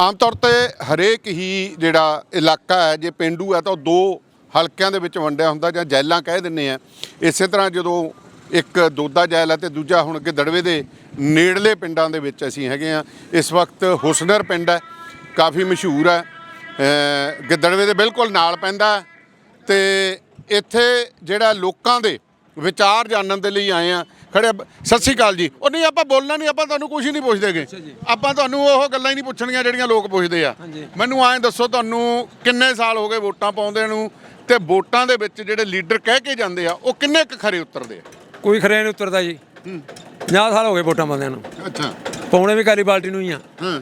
ਆਮ ਤੌਰ ਤੇ ਹਰੇਕ ਹੀ ਜਿਹੜਾ ਇਲਾਕਾ ਹੈ, ਜੇ ਪਿੰਡੂ ਹੈ ਤਾਂ ਉਹ ਦੋ ਹਲਕਿਆਂ ਦੇ ਵਿੱਚ ਵੰਡਿਆ ਹੁੰਦਾ ਜਾਂ ਜੈਲਾਂ ਕਹਿ ਦਿੰਨੇ ਆ। ਇਸੇ ਤਰ੍ਹਾਂ ਜਦੋਂ ਇੱਕ ਦੋਦਾ ਜੈਲ ਹੈ ਤੇ ਦੂਜਾ ਹੁਣ ਗਿੱਦੜਵੇ ਦੇ ਨੇੜਲੇ ਪਿੰਡਾਂ ਦੇ ਵਿੱਚ ਅਸੀਂ ਹੈਗੇ ਆ। ਇਸ ਵਕਤ ਹੁਸਨਰ ਪਿੰਡ ਹੈ, ਕਾਫੀ ਮਸ਼ਹੂਰ ਹੈ। ਗਿੱਦੜਵੇ ਦੇ ਬਿਲਕੁਲ ਨਾਲ ਪੈਂਦਾ ਹੈ ਤੇ ਇੱਥੇ ਜਿਹੜਾ ਲੋਕਾਂ ਦੇ ਵਿਚਾਰ ਜਾਣਨ ਦੇ ਲਈ ਆਏ ਆ ਖੜੇ। ਸਤਿ ਸ਼੍ਰੀ ਅਕਾਲ ਜੀ। ਉਹ ਨਹੀਂ ਆਪਾਂ ਬੋਲਣਾ ਨਹੀਂ ਆਪਾਂ ਤੁਹਾਨੂੰ ਕੁਝ ਨਹੀਂ ਪੁੱਛਦੇਗੇ ਆਪਾਂ ਤੁਹਾਨੂੰ ਉਹ ਗੱਲਾਂ ਹੀ ਨਹੀਂ ਪੁੱਛਣੀਆਂ ਜਿਹੜੀਆਂ ਲੋਕ ਪੁੱਛਦੇ ਆ। ਮੈਨੂੰ ਐਂ ਦੱਸੋ ਤੁਹਾਨੂੰ ਕਿੰਨੇ ਸਾਲ ਹੋ ਗਏ ਵੋਟਾਂ ਪਾਉਂਦੇ ਨੂੰ? ਤੇ ਵੋਟਾਂ ਦੇ ਵਿੱਚ ਜਿਹੜੇ ਲੀਡਰ ਕਹਿ ਕੇ ਜਾਂਦੇ ਆ ਉਹ ਕਿੰਨੇ ਕੁ ਖਰੇ ਉਤਰਦੇ ਆ? ਕੋਈ ਖਰੇ ਨਹੀਂ ਉਤਰਦਾ ਜੀ। 50 ਸਾਲ ਹੋ ਗਏ ਵੋਟਾਂ ਪਾਉਂਦਿਆਂ ਨੂੰ। ਅੱਛਾ। ਪਾਉਣੇ ਵੀ ਕਾਲੀ ਬਾਲਟੀ ਨੂੰ ਹੀ ਆ। ਹਾਂ।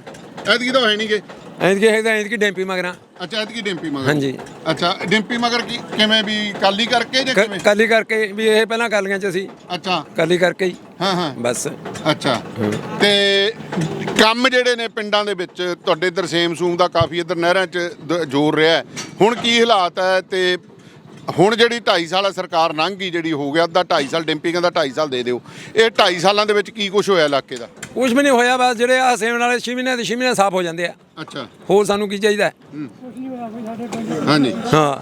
ਐਤਕੀ ਤਾਂ ਹੈ ਨਹੀਂਗੇ ਐਂਦ ਕੀ ਹੈ ਐਂਦ ਕੀ ਡੈਂਪੀ ਮਗਰਾਂ। ਅੱਛਾ ਐਤਕੀ ਡਿੰਪੀ ਮਗਰ। ਹਾਂਜੀ। ਅੱਛਾ ਡਿੰਪੀ ਮਗਰ ਕੀ ਕਿਵੇਂ ਵੀ ਕਾਲੀ ਕਰਕੇ ਜਾਂ ਕਿਵੇਂ? ਕਾਲੀ ਕਰਕੇ ਵੀ ਇਹ ਪਹਿਲਾਂ ਕਾਲੀਆਂ ਚ ਸੀ। ਅੱਛਾ। ਕਾਲੀ ਕਰਕੇ ਹੀ। ਹਾਂ ਹਾਂ। ਬਸ। ਅੱਛਾ। ਤੇ ਕੰਮ ਜਿਹੜੇ ਨੇ ਪਿੰਡਾਂ ਦੇ ਵਿੱਚ ਤੁਹਾਡੇ ਇੱਧਰ ਸੇਮ ਸੂਮ ਦਾ ਕਾਫੀ ਇੱਧਰ ਨਹਿਰਾਂ 'ਚ ਦ- ਜ਼ੋਰ ਰਿਹਾ ਹੈ। ਹੁਣ ਕੀ ਹਾਲਾਤ ਹੈ ਤੇ ਹੁਣ ਜਿਹੜੀ 2.5 ਸਾਲਾ ਸਰਕਾਰ ਲੰਘ ਗਈ ਜਿਹੜੀ ਹੋ ਗਿਆ ਅੱਧਾ 2.5 ਸਾਲ ਡਿੰਪੀ ਕਹਿੰਦਾ 2.5 ਸਾਲ ਦੇ ਦਿਓ। ਇਹ 2.5 ਸਾਲਾਂ ਦੇ ਵਿੱਚ ਕੀ ਕੁਝ ਹੋਇਆ ਇਲਾਕੇ ਦਾ? ਕੁਝ ਵੀ ਨਹੀਂ ਹੋਇਆ ਬਸ ਜਿਹੜੇ ਆ ਸੇਵਨ ਵਾਲੇ ਛੇ ਮਹੀਨੇ ਦੇ ਛੇ ਮਹੀਨੇ ਸਾਫ਼ ਹੋ ਜਾਂਦੇ ਆ। ਅੱਛਾ। ਹੋਰ ਸਾਨੂੰ ਕੀ ਚਾਹੀਦਾ? ਹੈ? ਹਾਂਜੀ। ਹਾਂ।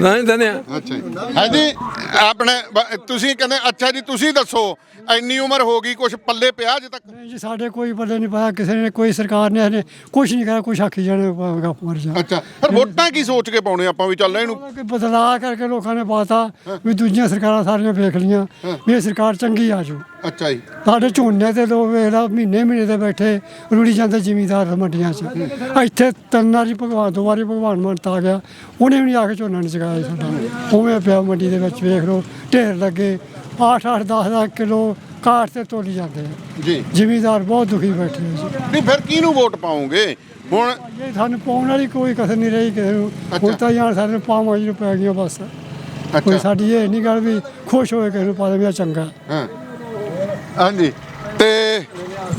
ਨਹੀਂ ਦਿੰਦੇ ਆ। ਅੱਛਾ ਜੀ। ਹਾਂਜੀ ਆਪਣੇ ਬ- ਤੁਸੀਂ ਕਹਿੰਦੇ ਅੱਛਾ ਜੀ ਤੁਸੀਂ ਦੱਸੋ ਇੰਨੀ ਉਮਰ ਹੋ ਗਈ ਕੁਝ ਪੱਲੇ ਪਿਆ ਅਜੇ ਤੱਕ? ਨਹੀਂ ਜੀ ਸਾਡੇ ਕੋਈ ਪੱਲੇ ਨਹੀਂ ਪਾਇਆ ਕਿਸੇ ਨੇ ਕੋਈ ਸਰਕਾਰ ਨੇ ਇਹਨੇ ਕੁਝ ਨਹੀਂ ਕਰਿਆ ਕੁਛ ਆਖੀ ਜਾਣੇ ਗੱਪ ਮਰ ਜਾ ਅੱਛਾ ਪਰ ਵੋਟਾਂ ਕੀ ਸੋਚ ਕੇ ਪਾਉਣੇ ਆਪਾਂ ਵੀ ਚੱਲ ਇਹਨੂੰ? ਕਿ ਬਦਲਾਅ ਕਰਕੇ ਲੋਕਾਂ ਨੇ ਪਾਤਾ ਵੀ ਦੂਜੀਆਂ ਸਰਕਾਰਾਂ ਸਾਰੀਆਂ ਵੇਖ ਲੀਆਂ ਵੀ ਇਹ ਸਰਕਾਰ ਚੰਗੀ ਆ ਜੂ। ਅੱਛਾ ਜੀ। ਸਾਡੇ ਝੋਨੇ ਤੇ ਲੋਕ ਵੇਖਦਾ ਮਹੀਨੇ ਮਹੀਨੇ ਦੇ ਬੈਠੇ ਰੁੜੀ ਜਾਂਦੇ ਜ਼ਿਮੀਂਦਾਰ ਮੰਡੀਆਂ 'ਚ। ਇੱਥੇ ਤਿੰਨ ਵਾਰੀ ਭਗਵਾਨ ਦੋ ਵਾਰੀ ਭਗਵਾਨ ਮੰਨਤ ਆ ਗਿਆ। ਉਹਨੇ ਵੀ ਨਹੀਂ ਆ ਕੇ ਝੋਨਾ ਨਹੀਂ ਚਗਾਇਆ ਸਾਡਾ। ਉਵੇਂ ਪਿਆ ਮੰਡੀ ਦੇ ਵਿੱਚ ਵੇਖ ਲਓ ਢੇਰ ਲੱਗੇ। 8 8 10 10 ਕਿਲੋ ਕਾਟ ਤੇ ਤੋਲੀ ਜਾਂਦੇ ਆ। ਜੀ। ਜ਼ਿਮੀਂਦਾਰ ਬਹੁਤ ਦੁਖੀ ਬੈਠੇ ਆ ਜੀ। ਨਹੀਂ ਫਿਰ ਕਿਹਨੂੰ ਵੋਟ ਪਾਉਂਗੇ ਹੁਣ ਇਹ ਸਾਨੂੰ ਪਾਉਣ ਵਾਲੀ ਕੋਈ ਕਸਰ ਨਹੀਂ ਰਹੀ ਕਿਸੇ ਨੂੰ। ਹੁਣ ਤਾਂ ਯਾਰ ਸਾਡੇ ਪਾਵਾਂ ਜੀ ਪੈ ਗਈਆਂ ਬਸ। ਕੋਈ ਸਾਡੀ ਇਹ ਨਹੀਂ ਗੱਲ ਵੀ ਖੁਸ਼ ਹੋਏ ਕਿਸੇ ਨੂੰ ਪਾ ਦੇ ਵੀ ਚੰਗਾ। ਹਾਂ। ਹਾਂਜੀ।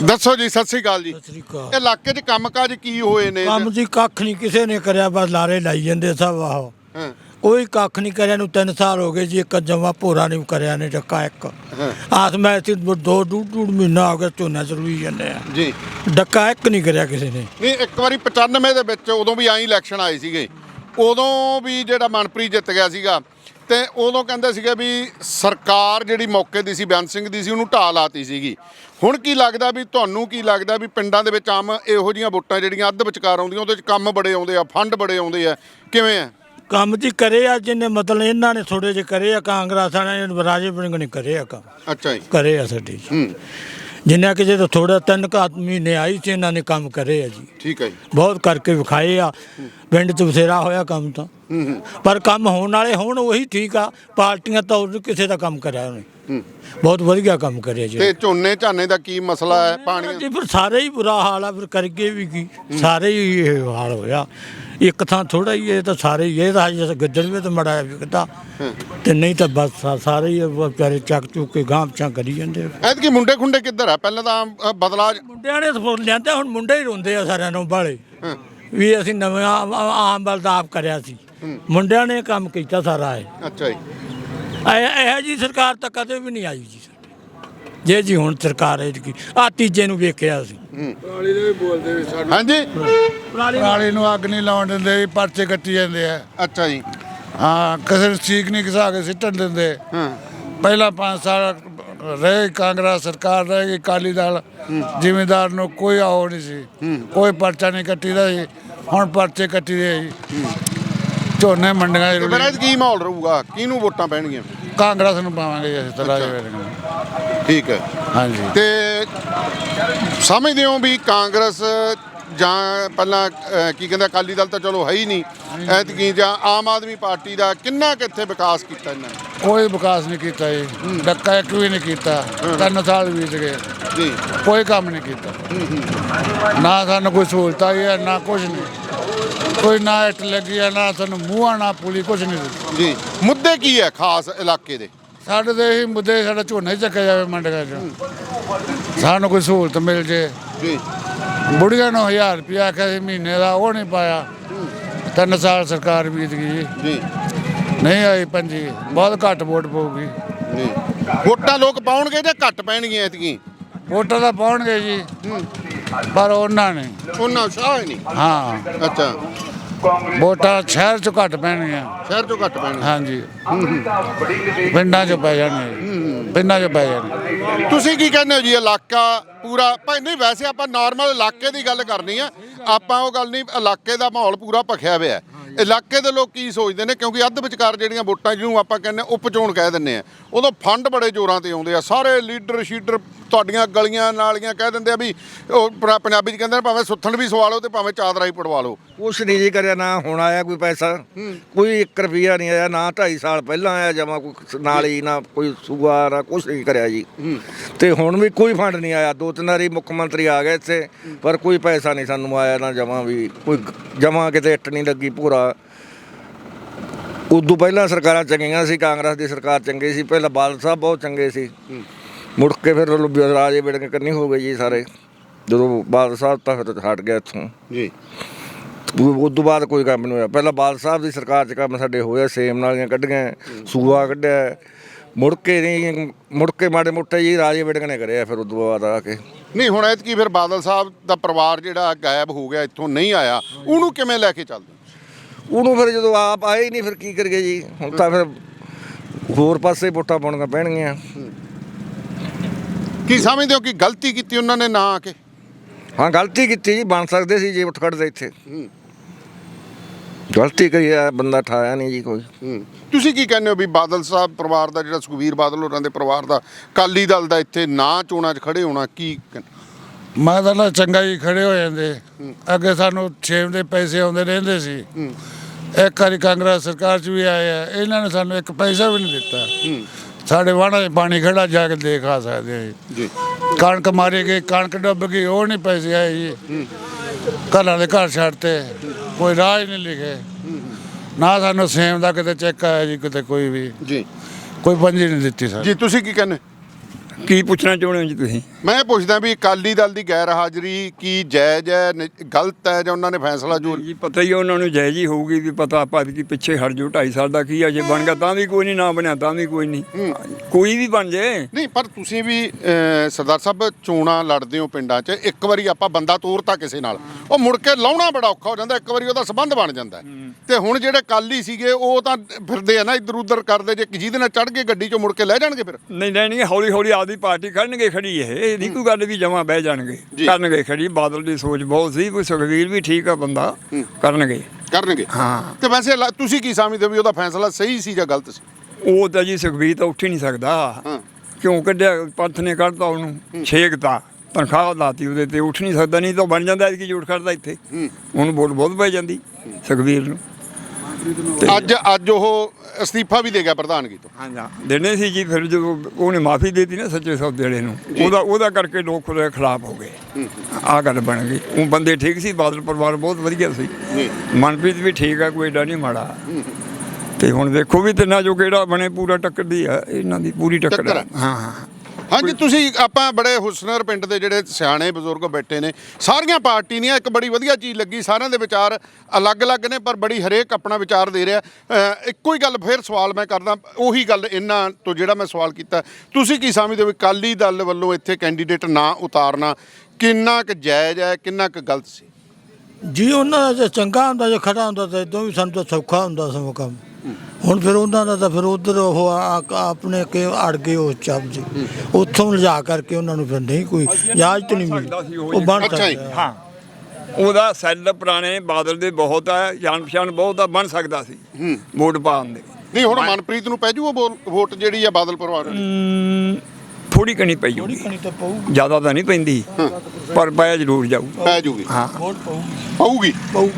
ਦੱਸੋ ਜੀ ਸਤਿ ਸ੍ਰੀ ਅਕਾਲ ਜੀ। ਸ੍ਰੀ ਅਕਾਲ। ਇਲਾਕੇ 'ਚ ਕੰਮਕਾਜ ਕੀ ਹੋਏ ਨੇ? ਕੰਮ ਜੀ ਕੱਖ ਨਹੀਂ ਕਿਸੇ ਨੇ ਕਰਿਆ ਬਸ ਲਾਰੇ ਲਾਈ ਜਾਂਦੇ ਸਭ ਆਹੋ। ਹਾਂ। ਕੋਈ ਕੱਖ ਨਹੀਂ ਕਰਿਆ ਨੂੰ 3 ਸਾਲ ਹੋ ਗਏ ਜੀ ਇੱਕ ਜਮਾ ਭੋਰਾ ਨਹੀਂ ਕਰਿਆ ਨੇ ਡੱਕਾ ਇੱਕ। ਆਸ ਮੈਂ ਸੀ ਦੋ ਡੂਢ ਡੂਢ ਮਹੀਨਾ ਹੋ ਗਿਆ ਝੋਨਾ ਚਲੂਈ ਜਾਂਦੇ ਆ। ਜੀ। ਡੱਕਾ ਇੱਕ ਨਹੀਂ ਕਰਿਆ ਕਿਸੇ ਨੇ। ਨਹੀਂ ਇੱਕ ਵਾਰੀ 95 ਦੇ ਵਿੱਚ ਉਦੋਂ ਵੀ ਆਈ ਇਲੈਕਸ਼ਨ ਆਏ ਸੀਗੇ। ਉਦੋਂ ਵੀ ਜਿਹੜਾ ਮਨਪ੍ਰੀਤ ਜਿੱਤ ਗਿਆ ਸੀਗਾ ਤੇ ਉਦੋਂ ਕਹਿੰਦੇ ਸੀਗੇ ਵੀ ਸਰਕਾਰ ਜਿਹੜੀ ਮੌਕੇ ਦੀ ਸੀ ਬਿਆਨ ਸਿੰਘ ਦੀ ਸੀ ਉਹਨੂੰ ਢਾਹ ਲਾਤੀ ਸੀਗੀ। ਹੁਣ ਕੀ ਲੱਗਦਾ ਵੀ ਤੁਹਾਨੂੰ ਕੀ ਲੱਗਦਾ ਵੀ ਪਿੰਡਾਂ ਦੇ ਵਿੱਚ ਆਮ ਇਹੋ ਜੀਆਂ ਵੋਟਾਂ ਜਿਹੜੀਆਂ ਅੱਧ ਵਿਚਕਾਰ ਆਉਂਦੀਆਂ ਉਹਦੇ ਵਿੱਚ ਕੰਮ ਬੜੇ ਆਉਂਦੇ ਆ ਫੰਡ ਬੜੇ ਆਉਂਦੇ ਆ ਕਿਵੇਂ ਆ? ਕੰਮ ਜੀ ਕਰੇ ਆ ਜਿਹਨੇ ਮਤਲਬ ਇਹਨਾਂ ਨੇ ਥੋੜੇ ਜਿਹੇ ਕਰੇ ਆ ਕਾਂਗਰਸ ਵਾਲਿਆਂ ਨੇ ਰਾਜੇ ਬਣੇ ਨੇ ਕਰੇ ਆ ਕੰਮ। ਅੱਛਾ ਜੀ। ਕਰੇ ਆ ਸਾਡੀ ਹੂੰ। ਜਿੰਨਾ ਕਿ ਜਦੋਂ ਥੋੜਾ ਤਿੰਨ ਕੁ ਮਹੀਨੇ ਆਈ ਸੀ ਇਹਨਾਂ ਨੇ ਕੰਮ ਕਰੇ ਆ ਜੀ। ਠੀਕ ਹੈ ਜੀ। ਬਹੁਤ ਕਰਕੇ ਵਿਖਾਏ ਆ। ਪਿੰਡ 'ਚ ਬਥੇਰਾ ਹੋਇਆ ਕੰਮ ਤਾਂ। ਪਰ ਕੰਮ ਹੋਣ ਵਾਲੇ ਹੋਣ ਉਹੀ ਠੀਕ ਆ। ਪਾਰਟੀਆਂ ਤਾਂ ਹੋਰ ਕਿਸੇ ਦਾ ਕੰਮ ਕਰਿਆ ਉਹਨੇ। ਬਹੁਤ ਵਧੀਆ ਕੰਮ ਕਰਿਆ ਜੀ। ਤੇ ਝੋਨੇ ਝਾਨੇ ਦਾ ਕੀ ਮਸਲਾ ਹੈ? ਪਾਣੀ ਜੀ ਫਿਰ ਸਾਰੇ ਹੀ ਬੁਰਾ ਹਾਲ ਆ ਫਿਰ ਕਰਗੇ ਵੀ ਕੀ? ਸਾਰੇ ਹੀ ਇਹ ਹਾਲ ਹੋਇਆ। ਇੱਕ ਥਾਂ ਥੋੜਾ ਹੀ ਇਹ ਤਾਂ ਸਾਰੇ ਹੀ ਇਹ ਤਾਂ ਹਜੇ ਗੱਜਣ ਵੀ ਤਾਂ ਮੜਾ ਵਿਕਦਾ ਤੇ ਨਹੀਂ ਤਾਂ ਬਸ ਸਾ- ਸਾਰੇ ਹੀ ਵਿਚਾਰੇ ਚੱਕ ਚੁੱਕ ਕੇ ਗਾਂਵ ਚਾਂ ਕਰੀ ਜਾਂਦੇ ਆ। ਐਤਕੀ ਮੁੰਡੇ ਖੁੰਡੇ ਕਿੱਧਰ ਆ? ਪਹਿਲਾਂ ਤਾਂ ਅ, ਬਦਲਾਅ ਮੁੰਡਿਆਂ ਨੇ ਤਾਂ ਲਿਆਂਦੇ ਹੁਣ ਮੁੰਡੇ ਹੀ ਰੋਂਦੇ ਆ ਸਾਰਿਆਂ ਨੂੰ ਬਾਲੇ ਵੀ ਅਸੀਂ ਨਵਾਂ ਆਮ- ਆਮ ਬਲ ਦਾ ਆਪ ਕਰਿਆ ਸੀ। ਮੁੰਡਿਆਂ ਨੇ ਕੰਮ ਕੀਤਾ ਸਾਰਾ ਇਹ। ਅੱਛਾ ਜੀ। ਇਹ ਇਹ ਜੀ ਸਰਕਾਰ ਤਾਂ ਕਦੇ ਵੀ ਨਹੀਂ ਆਈ ਜੀ ਸਾਡੇ। ਜੇ ਜੀ ਹੁਣ ਸਰਕਾਰ ਹੈ ਜੀ ਆ ਤੀਜੇ ਨੂੰ ਵੇਖਿਆ ਸੀ ਹਾਂਜੀ? ਪਰਾਲੀ ਨੂੰ ਅੱਗ ਨਹੀਂ ਲਾਉਣ ਦਿੰਦੇ ਜੀ, ਪਰਚੇ ਕੱਟੀ ਜਾਂਦੇ ਆ। ਅੱਛਾ ਜੀ। ਹਾਂ ਕਿਸੇ ਨੂੰ ਠੀਕ ਨਹੀਂ ਘਸਾ ਕੇ ਸਿੱਟਣ ਦਿੰਦੇ। ਹਾਂ। ਪਹਿਲਾਂ 5 ਸਾਲ ਰਹੇ ਕਾਂਗਰਸ ਸਰਕਾਰ ਰਹੇਗੀ ਕਾਲੀ ਦਲ ਜ਼ਿਮੀਂਦਾਰ ਨੂੰ ਕੋਈ ਆਉ ਨਹੀਂ ਸੀ। ਕੋਈ ਪਰਚਾ ਨਹੀਂ ਕੱਟੀਦਾ ਸੀ। ਹੁਣ ਪਰਚੇ ਕੱਟੀ ਦੇ ਜੀ। ਝੋਨੇ ਮੰਡੀਆਂ ਤੇ ਫਿਰ ਐਤਕੀ ਕੀ ਮਾਹੌਲ ਰਹੂਗਾ? ਕਿਹਨੂੰ ਵੋਟਾਂ ਪੈਣਗੀਆਂ? ਕਾਂਗਰਸ ਨੂੰ ਪਾਵਾਂਗੇ ਜੀ ਅਸੀਂ ਤਾਂ ਰਾਜੇ ਵੇਲੇ ਨੂੰ ਠੀਕ ਹੈ। ਹਾਂਜੀ। ਤੇ ਸਮਝਦੇ ਹੋ ਵੀ ਕਾਂਗਰਸ ਜਾਂ ਪਹਿਲਾਂ ਅਹ, ਕੀ ਕਹਿੰਦਾ ਅਕਾਲੀ ਦਲ ਤਾਂ ਚਲੋ ਹੈ ਹੀ ਨਹੀਂ। ਐਤਕੀ ਜਾਂ ਆਮ ਆਦਮੀ ਪਾਰਟੀ ਦਾ ਕਿੰਨਾ ਕੁ ਇੱਥੇ ਵਿਕਾਸ ਕੀਤਾ ਇਹਨਾਂ ਨੇ? ਕੋਈ ਵਿਕਾਸ ਨਹੀਂ ਕੀਤਾ ਜੀ। ਡੱਕਾ ਇੱਕ ਵੀ ਨਹੀਂ ਕੀਤਾ। ਤਿੰਨ ਸਾਲ ਬੀਤ ਗਏ ਜੀ। ਕੋਈ ਕੰਮ ਨਹੀਂ ਕੀਤਾ। ਨਾ ਸਾਨੂੰ ਕੋਈ ਸਹੂਲਤ ਆਈ ਹੈ ਨਾ ਕੁਝ ਨਹੀਂ। ਕੋਈ ਨਾ ਇੱਟ ਲੱਗੀ ਹੈ ਨਾ ਸਾਨੂੰ ਮੂੰਹਾਂ ਨਾ ਪੁਲੀ ਕੁਝ ਨਹੀਂ ਦਿੱਤੀ। ਜੀ। ਮੁੱਦੇ ਕੀ ਹੈ ਖਾਸ ਇਲਾਕੇ ਦੇ? ਸਾਡੇ ਦੇ ਇਹੀ ਮੁੱਦੇ ਸਾਡਾ ਝੋਨਾ ਹੀ ਚੱਕਿਆ ਜਾਵੇ ਮੰਡੀਆਂ 'ਚ। ਸਾਨੂੰ ਕੋਈ ਸਹੂਲਤ ਮਿਲ ਜੇ। ਜੀ। ਬੁੜੀਆਂ ਨੂੰ 1000 ਰੁਪਇਆ ਆਖਿਆ ਸੀ ਮਹੀਨੇ ਦਾ ਉਹ ਨਹੀਂ ਪਾਇਆ। ਤਿੰਨ ਸਾਲ ਸਰਕਾਰ ਬੀਤ ਗਈ ਜੀ। ਨਹੀਂ ਆਈ ਪੰਜੀ ਬਹੁਤ ਘੱਟ ਵੋਟ ਪਊਗੀ। ਜੀ। ਵੋਟਾਂ ਲੋਕ ਪਾਉਣਗੇ ਜਾਂ ਘੱਟ ਪੈਣਗੀਆਂ ਐਤਕੀ? ਵੋਟਾਂ ਤਾਂ ਪਾਉਣਗੇ ਜੀ। ਪਰ ਉਹਨਾਂ ਨੇ। ਉਹਨਾਂ ਸ਼ਾਹ ਹੀ ਨਹੀਂ? ਹਾਂ। ਅੱਛਾ। ਵੋਟਾਂ ਸ਼ਹਿਰ ਚ ਘੱਟ ਪੈਣਗੀਆਂ। ਸ਼ਹਿਰ ਚੋਂ ਘੱਟ ਪੈਣੇ ਹਾਂਜੀ। ਪਿੰਡਾਂ ਚ ਪੈ ਜਾਣਗੇ। ਪਿੰਡਾਂ ਚ ਪੈ ਜਾਣਗੇ। ਤੁਸੀਂ ਕੀ ਕਹਿੰਦੇ ਹੋ ਜੀ ਇਲਾਕਾ ਪੂਰਾ? ਭਾਈ ਨਹੀਂ ਵੈਸੇ ਆਪਾਂ ਨਾਰਮਲ ਇਲਾਕੇ ਦੀ ਗੱਲ ਕਰਨੀ ਆ। ਆਪਾਂ ਉਹ ਗੱਲ ਨਹੀਂ ਇਲਾਕੇ ਦਾ ਮਾਹੌਲ ਪੂਰਾ ਭਖਿਆ ਹੋਇਆ। ਹੈ। ਇਲਾਕੇ ਦੇ ਲੋਕ ਕੀ ਸੋਚਦੇ ਨੇ? ਕਿਉਂਕਿ ਅੱਧ ਵਿਚਕਾਰ ਜਿਹੜੀਆਂ ਵੋਟਾਂ ਜਿਹਨੂੰ ਆਪਾਂ ਕਹਿੰਦੇ ਉਪਚੋਣ ਕਹਿ ਦਿੰਨੇ ਆ। ਉਦੋਂ ਫੰਡ ਬੜੇ ਜ਼ੋਰਾਂ ਤੇ ਆਉਂਦੇ ਆ। ਸਾਰੇ ਲੀਡਰ ਸ਼ੀਡਰ ਤੁਹਾਡੀਆਂ ਗਲੀਆਂ ਨਾਲੀਆਂ ਕਹਿ ਦਿੰਦੇ ਆ ਵੀ ਉਹ ਪਰਾ- ਪੰਜਾਬੀ ਚ ਕਹਿੰਦੇ ਨੇ ਭਾਵੇਂ ਸੁੱਥਣ ਵੀ ਸਵਾ ਲਓ ਤੇ ਭਾਵੇਂ ਚਾਦਰਾ ਹੀ ਪੜਵਾ ਲਓ। ਕੁਛ ਨਹੀਂ ਜੀ ਕਰਿਆ ਨਾ ਹੁਣ ਆਇਆ ਕੋਈ ਪੈਸਾ। ਕੋਈ 1 ਰੁਪਿਆ ਨਹੀਂ ਆਇਆ ਨਾ 2.5 ਸਾਲ ਪਹਿਲਾਂ ਆਇਆ ਜਮਾ ਕੋਈ ਨਾਲੀ ਨਾ ਕੋਈ ਸੂਆ ਨਾ ਕੁਛ ਨਹੀਂ ਕਰਿਆ ਜੀ। ਤੇ ਹੁਣ ਵੀ ਕੋਈ ਫੰਡ ਨਹੀਂ ਆਇਆ। ਦੋ ਤਿੰਨ ਵਾਰੀ ਮੁੱਖ ਮੰਤਰੀ ਆ ਗਏ ਇੱਥੇ ਪਰ ਕੋਈ ਪੈਸਾ ਨਹੀਂ ਸਾਨੂੰ ਆਇਆ ਨਾ ਜਮਾ ਵੀ ਕੋਈ ਜਮਾ ਕਿਤੇ ਇੱਟ ਨਹੀਂ ਲੱਗੀ ਪੂਰਾ ਉਦੋਂ ਪਹਿਲਾਂ ਸਰਕਾਰਾਂ ਚੰਗੀਆਂ ਸੀ ਕਾਂਗਰਸ ਦੀ ਸਰਕਾਰ ਚੰਗੀ ਸੀ ਪਹਿਲਾਂ ਬਾਦਲ ਸਾਹਿਬ ਬਹੁਤ ਚੰਗੇ ਸੀ। ਮੁੜ ਕੇ ਫਿਰ ਰਾਜੇ ਬਿੜਕ ਕਰਨੀ ਹੋ ਗਈ ਜੀ ਸਾਰੇ। ਜਦੋਂ ਬਾਦਲ ਸਾਹਿਬ ਤਾਂ ਫਿਰ ਹਟ ਗਿਆ ਇੱਥੋਂ। ਜੀ। ਉਸ ਤੋਂ ਬਾਅਦ ਕੋਈ ਕੰਮ ਨਹੀਂ ਹੋਇਆ। ਪਹਿਲਾਂ ਬਾਲ ਸਾਹਿਬ ਦੀ ਸਰਕਾਰ 'ਚ ਕੰਮ ਸਾਡੇ ਹੋਇਆ ਸੇਮ ਨਾਲੀਆਂ ਕੱਢੀਆਂ ਸੂਆ ਕੱਢਿਆ। ਮੁੜ ਕੇ ਨਹੀਂ ਮੁੜ ਕੇ ਮਾੜੇ ਮੋਟੇ ਜੀ ਰਾਜੇ ਵਿੜਕ ਨੇ ਕਰਿਆ ਫਿਰ ਉਸ ਤੋਂ ਬਾਅਦ ਆ ਕੇ। ਨਹੀਂ ਹੁਣ ਐਤਕੀ ਫਿਰ ਬਾਦਲ ਸਾਹਿਬ ਦਾ ਪਰਿਵਾਰ ਜਿਹੜਾ ਗਾਇਬ ਹੋ ਗਿਆ ਇੱਥੋਂ ਨਹੀਂ ਆਇਆ ਉਹਨੂੰ ਕਿਵੇਂ ਲੈ ਕੇ ਚੱਲਦੇ? ਉਹਨੂੰ ਫਿਰ ਜਦੋਂ ਆਪ ਆਏ ਹੀ ਨਹੀਂ ਫਿਰ ਕੀ ਕਰੀਏ ਜੀ? ਹੁਣ ਤਾਂ ਫਿਰ ਹੋਰ ਪਾਸੇ ਵੋਟਾਂ ਪਾਉਣੀਆਂ ਪੈਣਗੀਆਂ। ਕੀ ਸਮਝਦੇ ਹੋ ਕਿ ਗਲਤੀ ਕੀਤੀ ਉਹਨਾਂ ਨੇ ਨਾ ਆ ਕੇ? ਹਾਂ ਗਲਤੀ ਕੀਤੀ ਜੀ ਬਣ ਸਕਦੇ ਸੀ ਜੇ ਉੱਠ ਖੜਦੇ ਇੱਥੇ। ਗਲਤੀ ਕਰੀ ਆ ਬੰਦਾ ਠਾਇਆ ਨਹੀਂ ਜੀ ਕੋਈ। ਤੁਸੀਂ ਕੀ ਕਹਿੰਦੇ ਹੋ ਵੀ ਬਾਦਲ ਸਾਹਿਬ ਪਰਿਵਾਰ ਦਾ ਜਿਹੜਾ ਸੁਖਵੀਰ ਬਾਦਲ ਹੋਰਾਂ ਦੇ ਪਰਿਵਾਰ ਦਾ ਕਾਲੀ ਦਲ ਦਾ ਇੱਥੇ ਨਾ ਚੋਣਾਂ 'ਚ ਖੜੇ ਹੋਣਾ ਕੀ ਮੈਂ ਤਾਂ ਨਾ ਚੰਗਾ ਹੀ ਖੜੇ ਹੋ ਜਾਂਦੇ। ਅੱਗੇ ਸਾਨੂੰ ਛੇਮ ਦੇ ਪੈਸੇ ਆਉਂਦੇ ਰਹਿੰਦੇ ਸੀ। ਇੱਕ ਵਾਰੀ ਕਾਂਗਰਸ ਸਰਕਾਰ ਚ ਵੀ ਆਏ ਆ ਇਹਨਾਂ ਨੇ ਸਾਨੂੰ ਇੱਕ ਪੈਸਾ ਵੀ ਨਹੀਂ ਦਿੱਤਾ। ਸਾਡੇ ਵਾਹਣਾਂ 'ਚ ਪਾਣੀ ਖੜਾ ਜਾ ਕੇ ਦੇਖ ਆ ਸਕਦੇ ਆ ਜੀ। ਕਣਕ ਮਾਰੀ ਗਈ ਕਣਕ ਡੁੱਬ ਗਈ ਉਹ ਨਹੀਂ ਪੈਸੇ ਆਏ ਜੀ। ਘਰਾਂ ਦੇ ਘਰ ਛੱਡਤੇ ਕੋਈ ਹੀ ਨਹੀਂ ਲਿਖੇ। ਨਾ ਸਾਨੂੰ ਸੇਮ ਦਾ ਕਿਤੇ ਚੈੱਕ ਆਇਆ ਜੀ ਕਿਤੇ ਕੋਈ ਵੀ। ਜੀ। ਕੋਈ ਪੰਜੀ ਨਹੀਂ ਦਿੱਤੀ ਸਾਨੂੰ। ਜੀ ਤੁਸੀਂ ਕੀ ਕਹਿੰਦੇ? ਕੀ ਪੁੱਛਣਾ ਚਾਹੁੰਦੇ ਹੋ ਜੀ ਤੁਸੀਂ? ਮੈਂ ਪੁੱਛਦਾ ਵੀ ਅਕਾਲੀ ਦਲ ਦੀ ਗੈਰ ਹਾਜ਼ਰੀ ਕੀ ਜਾਇਜ਼ ਹੈ ਨ- ਗਲਤ ਹੈ ਜਾਂ ਉਹਨਾਂ ਨੇ ਫੈਸਲਾ ਜੋ ਜੀ ਪਤਾ ਹੀ ਉਹਨਾਂ ਨੂੰ ਜਾਇਜ਼ ਹੀ ਹੋਊਗੀ ਵੀ ਪਤਾ ਆਪਾਂ ਕਿ ਪਿੱਛੇ ਹਟ ਜਾਓ 2.5 ਸਾਲ ਦਾ ਕੀ ਆ ਜੇ ਬਣ ਗਿਆ ਤਾਂ ਵੀ ਕੋਈ ਨਹੀਂ ਨਾ ਬਣਿਆ ਤਾਂ ਵੀ ਕੋਈ ਨਹੀਂ। ਕੋਈ ਵੀ ਬਣ ਜੇ। ਨਹੀਂ ਪਰ ਤੁਸੀਂ ਵੀ ਅਹ, ਸਰਦਾਰ ਸਾਹਿਬ ਚੋਣਾਂ ਲੜਦੇ ਹੋ ਪਿੰਡਾਂ 'ਚ ਇੱਕ ਵਾਰੀ ਆਪਾਂ ਬੰਦਾ ਤੋਰਤਾ ਕਿਸੇ ਨਾਲ ਉਹ ਮੁੜ ਕੇ ਲਾਉਣਾ ਬੜਾ ਔਖਾ ਹੋ ਜਾਂਦਾ ਇੱਕ ਵਾਰੀ ਉਹਦਾ ਸਬੰਧ ਬਣ ਜਾਂਦਾ। ਹੈ। ਤੇ ਹੁਣ ਜਿਹੜੇ ਕਾਲੀ ਸੀਗੇ ਉਹ ਤਾਂ ਫਿਰਦੇ ਆ ਨਾ ਇੱਧਰ ਉੱਧਰ ਕਰਦੇ ਜੇ ਜਿਹਦੇ ਨਾਲ ਚੜ ਕੇ ਗੱਡੀ 'ਚੋਂ ਮੁੜ ਕੇ ਲੈ ਜਾਣਗੇ ਫਿਰ। ਨਹੀਂ ਲੈਣਗੇ ਹੌਲੀ ਹੌਲੀ ਆਪਦੀ ਪਾਰਟੀ ਕਰਨਗੇ ਖੜੀ ਇਹ। ਇਹ ਨਹੀਂ ਕੋਈ ਗੱਲ ਵੀ ਜਮਾ ਬਹਿ ਜਾਣਗੇ। ਕਰਨਗੇ ਖੜੀ ਬਾਦਲ ਦੀ ਸੋਚ ਬਹੁਤ ਸੀ ਕੋਈ ਸੁਖਵੀਰ ਵੀ ਠੀਕ ਆ ਬੰਦਾ ਕਰਨਗੇ। ਕਰਨਗੇ। ਹਾਂ। ਤੇ ਵੈਸੇ ਲਾ- ਤੁਸੀਂ ਕੀ ਸਮਝਦੇ ਹੋ ਵੀ ਉਹਦਾ ਫੈਸਲਾ ਸਹੀ ਸੀ ਜਾਂ ਗਲਤ ਸੀ? ਉਹ ਤਾਂ ਜੀ ਸੁਖਵੀਰ ਤਾਂ ਉੱਠ ਹੀ ਨਹੀਂ ਸਕਦਾ। ਕਿਉਂ ਕੱਢਿਆ? ਪੰਥ ਨੇ ਕੱਢਤਾ ਉਹਨੂੰ ਛੇਕਤਾ ਤਨਖਾਹ ਲਾਤੀ ਉਹਦੇ ਤੇ ਉੱਠ ਨਹੀਂ ਸਕਦਾ ਨਹੀਂ ਤਾਂ ਬਣ ਜਾਂਦਾ ਕਿ ਉੱਠ ਖੜਦਾ ਇੱਥੇ। ਉਹਨੂੰ ਵੋਟ ਬਹੁਤ ਪੈ ਜਾਂਦੀ ਸੁਖਵੀਰ ਨੂੰ। ਅੱਜ ਅੱਜ ਉਹ ਅਸਤੀਫਾ ਵੀ ਦੇ ਗਿਆ ਪ੍ਰਧਾਨਗੀ ਤੋਂ। ਹਾਂਜੀ ਦੇਣੇ ਸੀ ਜੀ ਫਿਰ ਜਦੋਂ ਉਹਨੇ ਮਾਫੀ ਦੇ ਦਿੱਤੀ ਨਾ ਸੱਚੇ ਸੌਦੇ ਵਾਲੇ ਨੂੰ ਉਹਦਾ ਉਹਦਾ ਕਰਕੇ ਲੋਕ ਉਹਦੇ ਖਿਲਾਫ ਹੋ ਗਏ। ਆ ਗੱਲ ਬਣ ਗਈ। ਉਹ ਬੰਦੇ ਠੀਕ ਸੀ ਬਾਦਲ ਪਰਿਵਾਰ ਬਹੁਤ ਵਧੀਆ ਸੀ। ਜੀ। ਮਨਪ੍ਰੀਤ ਵੀ ਠੀਕ ਆ ਕੋਈ ਏਡਾ ਨਹੀਂ ਮਾੜਾ। ਤੇ ਹੁਣ ਦੇਖੋ ਵੀ ਤਿੰਨਾਂ ਜੋ ਕਿਹੜਾ ਬਣੇ ਪੂਰਾ ਟੱਕਰਦੀ ਆ ਇਹਨਾਂ ਦੀ ਪੂਰੀ ਟੱਕਰ ਟੱਕਰ। ਹਾਂ ਹਾਂ। ਹਾਂਜੀ, ਤੁਸੀਂ ਆਪਾਂ ਬੜੇ ਹੁਸਨਰ ਪਿੰਡ ਦੇ ਜਿਹੜੇ ਸਿਆਣੇ ਬਜ਼ੁਰਗ ਬੈਠੇ ਨੇ, ਸਾਰੀਆਂ ਪਾਰਟੀ ਦੀਆਂ ਇੱਕ ਬੜੀ ਵਧੀਆ ਚੀਜ਼ ਲੱਗੀ, ਸਾਰਿਆਂ ਦੇ ਵਿਚਾਰ ਅਲੱਗ-ਅਲੱਗ ਨੇ, ਪਰ ਬੜੀ ਹਰੇਕ ਆਪਣਾ ਵਿਚਾਰ ਦੇ ਰਿਹਾ। ਅਹ, ਇੱਕੋ ਹੀ ਗੱਲ ਫਿਰ ਸਵਾਲ ਮੈਂ ਕਰਦਾ, ਉਹੀ ਗੱਲ ਇਹਨਾਂ ਤੋਂ ਜਿਹੜਾ ਮੈਂ ਸਵਾਲ ਕੀਤਾ, ਤੁਸੀਂ ਕੀ ਸਮਝਦੇ ਹੋ ਵੀ ਕਾਲੀ ਦਲ ਵੱਲੋਂ ਇੱਥੇ ਕੈਂਡੀਡੇਟ ਨਾ ਉਤਾਰਨਾ ਕਿੰਨਾ ਕੁ ਜਾਇਜ਼ ਹੈ, ਕਿੰਨਾ ਕੁ ਗਲਤ ਸੀ? ਜੀ, ਉਹਨਾਂ ਦਾ ਜੇ ਚੰਗਾ ਹੁੰਦਾ, ਜੇ ਖੜਾ ਹੁੰਦਾ, ਤਾਂ ਇਦੋਂ ਵੀ ਸਾਨੂੰ ਤਾਂ ਸੌਖਾ ਹੁੰਦਾ ਸਗੋਂ ਕੰਮ। ਹੁਣ ਫਿਰ ਉਹਨਾਂ ਦਾ ਤਾਂ ਫਿਰ ਉਧਰ ਉਹ ਆ- ਆਪਣੇ ਕੇ ਅੜ ਗਏ ਉਹ ਚੱਬ ਜੀ। ਉੱਥੋਂ ਲਿਜਾ ਕਰਕੇ ਉਹਨਾਂ ਨੂੰ ਫਿਰ ਨਹੀਂ ਕੋਈ ਇਜਾਜ਼ਤ ਨਹੀਂ ਮਿਲੀ। ਉਹ ਬਣ ਅੱਛਾ ਜੀ। ਸਕਦਾ। ਹਾਂ। ਉਹਦਾ ਸੈੱਲ ਪੁਰਾਣੇ ਬਾਦਲ ਦੇ ਬਹੁਤ ਆ ਜਾਣ ਪਛਾਣ ਬਹੁਤ ਆ ਬਣ ਸਕਦਾ ਸੀ ਵੋਟ ਪਾਉਣ ਦੇ। ਨਹੀਂ ਹੁਣ ਮਨਪ੍ਰੀਤ ਨੂੰ ਪੈ ਜੂ ਉਹ ਵੋ- ਵੋਟ ਜਿਹੜੀ ਆ ਬਾਦਲ ਪਰਿਵਾਰ ਦੀ ਥੋੜੀ ਕਣੀ ਪਈ ਹੋਊਗੀ। ਕਣੀ ਤਾਂ ਪਊ ਜ਼ਿਆਦਾ ਤਾਂ ਨਹੀਂ ਪੈਂਦੀ ਪਰ ਪਾਇਆ ਜ਼ਰੂਰ ਜਾਊ। ਪੈ ਜੂਗੀ। ਹਾਂ। ਵੋਟ ਪਊ ਪਊਗੀ? ਪਊ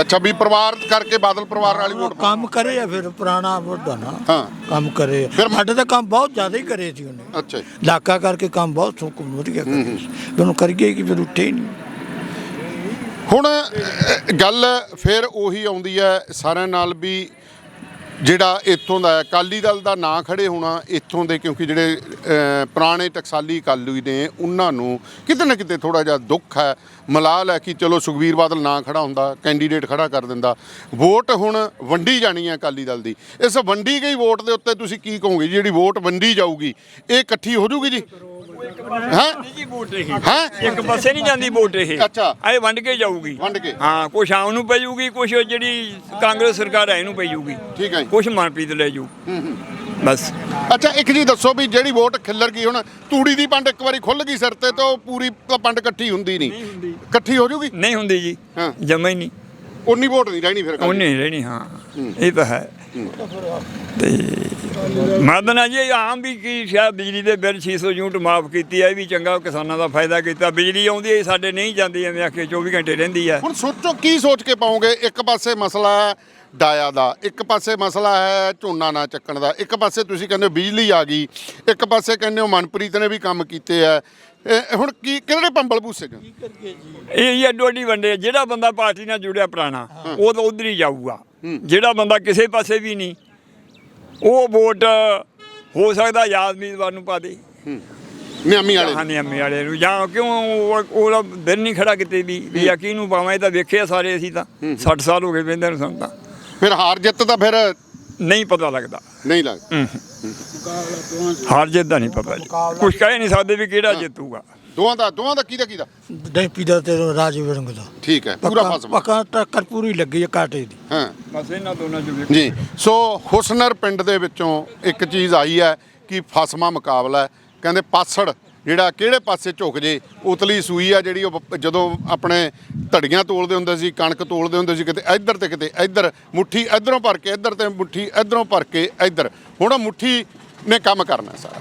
ਅੱਛਾ ਵੀ ਪਰਿਵਾਰ ਕਰਕੇ ਬਾਦਲ ਪਰਿਵਾਰ ਵਾਲੀ ਵੋਟ ਪਾਓ। ਕੰਮ ਕਰੇ ਆ ਫਿਰ ਪੁਰਾਣਾ ਵੱਡਾ ਨਾ। ਹਾਂ। ਕੰਮ ਕਰੇ ਆ। ਫਿਰ- ਸਾਡੇ ਤਾਂ ਕੰਮ ਬਹੁਤ ਜ਼ਿਆਦਾ ਹੀ ਕਰੇ ਸੀ ਉਹਨੇ। ਅੱਛਾ ਜੀ। ਇਲਾਕਾ ਕਰਕੇ ਕੰਮ ਬਹੁਤ ਸੁੱਕ ਵਧੀਆ ਕਰੇ ਸੀ। ਫਿਰ ਉਹਨੂੰ ਕਰੀਏ ਕਿ ਫਿਰ ਉੱਠੇ ਹੀ ਨਹੀਂ। ਹੁਣ ਅਹ, ਗੱਲ ਫਿਰ ਉਹੀ ਆਉਂਦੀ ਹੈ ਸਾਰਿਆਂ ਨਾਲ ਵੀ ਜਿਹੜਾ ਇੱਥੋਂ ਦਾ ਅਕਾਲੀ ਦਲ ਦਾ ਨਾਂ ਖੜੇ ਹੋਣਾ ਇੱਥੋਂ ਦੇ, ਕਿਉਂਕਿ ਜਿਹੜੇ ਪੁਰਾਣੇ ਟਕਸਾਲੀ ਅਕਾਲੀ ਨੇ, ਉਹਨਾਂ ਨੂੰ ਕਿਤੇ ਨਾ ਕਿਤੇ ਥੋੜਾ ਜਿਹਾ ਦੁੱਖ ਹੈ, ਮਲਾਲ ਹੈ ਕਿ ਚਲੋ ਸੁਖਵੀਰ ਬਾਦਲ ਨਾਂ ਖੜਾ ਹੁੰਦਾ, ਕੈਂਡੀਡੇਟ ਖੜਾ ਕਰ ਦਿੰਦਾ। ਵੋਟ ਹੁਣ ਵੰਡੀ ਜਾਣੀ ਹੈ ਅਕਾਲੀ ਦਲ ਦੀ। ਇਸ ਵੰਡੀ ਗਈ ਵੋਟ ਦੇ ਉੱਤੇ ਤੁਸੀਂ ਕੀ ਕਹੋਗੇ? ਜਿਹੜੀ ਵੋਟ ਵੰਡੀ ਜਾਊਗੀ, ਇਹ ਇਕੱਠੀ ਹੋ ਜੂਗੀ ਜੀ? ਹੈ? ਜੀ ਵੋਟ ਇਹ ਹੈ? ਇੱਕ ਪਾਸੇ ਨਹੀਂ ਜਾਂਦੀ ਵੋਟ ਇਹ। ਅੱਛਾ। ਇਹ ਵੰਡ ਕੇ ਜਾਊਗੀ। ਵੰਡ ਕੇ। ਹਾਂ ਕੁਛ ਆਮ ਨੂੰ ਪੈ ਜਾਊਗੀ ਕੁਛ ਜਿਹੜੀ ਕਾਂਗਰਸ ਸਰਕਾਰ ਹੈ ਇਹਨੂੰ ਪੈ ਜਾਊਗੀ ਠੀਕ ਹੈ ਜੀ। ਕੁਛ ਮਨਪ੍ਰੀਤ ਲੈ ਜਾਊ ਬਸ। ਅੱਛਾ ਇੱਕ ਜੀ ਦੱਸੋ ਵੀ ਜਿਹੜੀ ਵੋਟ ਖਿੱਲਰ ਗਈ ਹੁਣ ਤੂੜੀ ਦੀ ਪੰਡ ਇੱਕ ਵਾਰੀ ਖੁੱਲ ਗਈ ਸਿਰ ਤੇ ਤਾਂ ਉਹ ਪੂਰੀ ਪੰਡ ਇਕੱਠੀ ਹੁੰਦੀ ਨਹੀਂ। ਇਕੱਠੀ ਹੋ ਜੂਗੀ? ਨਹੀਂ ਹੁੰਦੀ ਜੀ। ਹਾਂ। ਜਮਾ ਹੀ ਨਹੀਂ। ਉਨੀ ਵੋਟ ਨਹੀਂ ਰਹਿਣੀ ਫਿਰ ਉਹ ਨਹੀਂ ਰਹਿਣੀ ਹਾਂ। ਇਹ ਤਾਂ ਹੈ। ਤੇ ਮਾਦਨਾ ਜੀ ਆਮ ਵੀ ਕੀ ਸ਼ਾਇਦ ਬਿਜਲੀ ਦੇ ਬਿੱਲ 600 ਯੂਨਿਟ ਮਾਫ ਕੀਤੀ ਹੈ ਇਹ ਵੀ ਚੰਗਾ ਕਿਸਾਨਾਂ ਦਾ ਫਾਇਦਾ ਕੀਤਾ। ਬਿਜਲੀ ਆਉਂਦੀ ਹੈ ਸਾਡੇ ਨਹੀਂ ਜਾਂਦੀ ਐਵੇਂ ਆਖੇ 24 ਘੰਟੇ ਰਹਿੰਦੀ ਹੈ ਹੁਣ ਸੋਚੋ ਕੀ ਸੋਚ ਕੇ ਪਾਓਗੇ? ਇੱਕ ਪਾਸੇ ਮਸਲਾ ਹੈ ਡਾਇਆ ਦਾ। ਇੱਕ ਪਾਸੇ ਮਸਲਾ ਹੈ ਝੋਨਾ ਨਾ ਚੱਕਣ ਦਾ। ਇੱਕ ਪਾਸੇ ਤੁਸੀਂ ਕਹਿੰਦੇ ਹੋ ਬਿਜਲੀ ਆ ਗਈ। ਇੱਕ ਪਾਸੇ ਕਹਿੰਦੇ ਹੋ ਮਨਪ੍ਰੀਤ ਨੇ ਵੀ ਕੰਮ ਕੀਤੇ ਆ। ਇਹ ਹੁਣ ਕੀ ਕਿਹੜੇ ਪੰਬਲ ਭੂਸੇ ਚ ਇਹ ਹੀ ਅੱਡੋ ਅੱਡੀ ਵੰਡੇ ਜਿਹੜਾ ਬੰਦਾ ਪਾਰਟੀ ਨਾਲ ਜੁੜਿਆ ਪੁਰਾਣਾ ਉਹ ਤਾਂ ਉਧਰ ਹੀ ਜਾਊਗਾ। ਜਿਹੜਾ ਬੰਦਾ ਕਿਸੇ ਪਾਸੇ ਵੀ ਨਹੀਂ ਉਹ ਵੋਟ ਹੋ ਸਕਦਾ ਯਾਦ ਉਮੀਦਵਾਰ ਨੂੰ ਪਾ ਦੇ। ਨਿਆਮੀ ਵਾਲੇ ਹਾਂ ਨਿਆਮੇ ਵਾਲੇ ਨੂੰ। ਜਾਂ ਕਿਉਂ ਉਹ- ਦਿਨ ਨਹੀਂ ਖੜਾ ਕਿਤੇ ਵੀ ਵੀ ਯਕੀਨ ਨੂੰ ਪਾਵਾਂ ਇਹ ਤਾਂ ਵੇਖਿਆ ਸਾਰੇ ਅਸੀਂ ਤਾਂ। 60 ਸਾਲ ਹੋ ਗਏ ਬੰਦੇ ਨੂੰ ਸਾਨੂੰ ਤਾਂ। ਫਿਰ ਹਾਰ ਜਿੱਤ ਤਾਂ ਫਿਰ ਨਹੀਂ ਪਤਾ ਲੱਗਦਾ। ਨਹੀਂ ਲੱਗਦਾ ਹਾਰ ਜਿੱਤ ਦਾ ਨਹੀਂ ਪਤਾ ਜੀ। ਕੁਝ ਕਹਿ ਨਹੀਂ ਸਕਦੇ ਵੀ ਕਿਹੜਾ ਜਿੱਤੂਗਾ। ਦੋਵਾਂ ਦਾ ਦੋਵਾਂ ਦਾ ਕਿਹਦਾ ਕਿਹਦਾ ਡੈਂਪੀ ਦਾ? ਤੇ ਰਾਜੇ ਵਿਰੰਗ ਦਾ। ਠੀਕ ਹੈ ਪੂਰਾ ਪੱਕਾ- ਫਸਵਾ ਪੱਕਾ ਟੱਕਰ ਪੂਰੀ ਲੱਗੀ ਹੈ ਕਾਟੇ ਦੀ। ਹਾਂ। ਬਸ ਇਹਨਾਂ ਦੋਨਾਂ ਚੋਂ ਵੇਖੋ ਜੀ ਸੋ ਹੁਸਨਰ ਪਿੰਡ ਦੇ ਵਿੱਚੋਂ ਇੱਕ ਚੀਜ਼ ਆਈ ਹੈ ਕਿ ਫਸਮਾ ਮੁਕਾਬਲਾ ਹੈ। ਕਹਿੰਦੇ ਪਾਸੜ ਜਿਹੜਾ ਕਿਹੜੇ ਪਾਸੇ ਝੁਕ ਜੇ, ਉਤਲੀ ਸੂਈ ਆ ਜਿਹੜੀ ਉਹ ਜਦੋਂ ਆਪਣੇ ਧੜੀਆਂ ਤੋਲਦੇ ਹੁੰਦੇ ਸੀ, ਕਣਕ ਤੋਲਦੇ ਹੁੰਦੇ ਸੀ, ਕਿਤੇ ਇੱਧਰ ਤੇ ਕਿਤੇ ਇੱਧਰ, ਮੁੱਠੀ ਇੱਧਰੋਂ ਭਰ ਕੇ ਇੱਧਰ ਤੇ ਮੁੱਠੀ ਇੱਧਰੋਂ ਭਰ ਕੇ ਇੱਧਰ। ਹੁਣ ਮੁੱਠੀ ਨੇ ਕੰਮ ਕਰਨਾ ਸਾਰਾ।